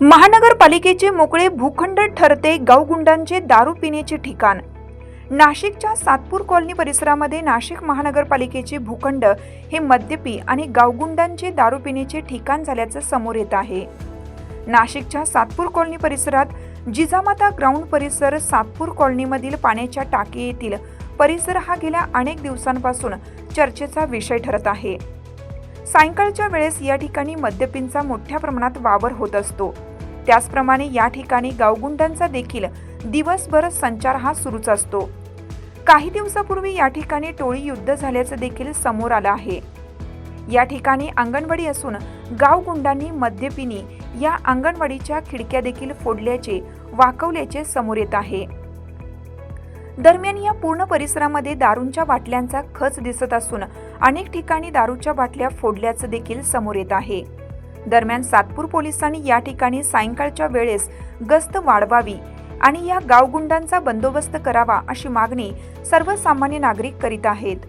महानगरपालिकेचे मोकळे भूखंड ठरते गावगुंडांचे दारू पिण्याचे ठिकाण. नाशिकच्या सातपूर कॉलनी परिसरामध्ये नाशिक महानगरपालिकेचे भूखंड हे मद्यपी आणि गावगुंडांचे दारू पिण्याचे ठिकाण झाल्याचं समोर येत आहे. नाशिकच्या सातपूर कॉलनी परिसरात जिजामाता ग्राउंड परिसर सातपूर कॉलनीमधील पाण्याच्या टाकी येथील परिसर हा गेल्या अनेक दिवसांपासून चर्चेचा विषय ठरत आहे. सायंकाळच्या वेळेस या ठिकाणी मद्यपींचा मोठ्या प्रमाणात वावर होत असतो. त्याचप्रमाणे या ठिकाणी गावगुंडांचा देखील दिवसभर संचार हा सुरूच असतो. काही दिवसापूर्वी या ठिकाणी टोळी युद्ध झाल्याचं देखील समोर आलं आहे. या ठिकाणी अंगणवाडी असून गावगुंडांनी मद्यपिनी या अंगणवाडीच्या खिडक्या देखील फोडल्याचे वाकवल्याचे समोर येत आहे. दरम्यान या पूर्ण परिसरामध्ये दारूंच्या बाटल्यांचा खच दिसत असून अनेक ठिकाणी दारूच्या बाटल्या फोडल्याचं देखील समोर येत आहे. दरम्यान सातपूर पोलिसांनी या ठिकाणी सायंकाळच्या वेळेस गस्त वाढवावी आणि या गावगुंडांचा बंदोबस्त करावा अशी मागणी सर्वसामान्य नागरिक करीत आहेत.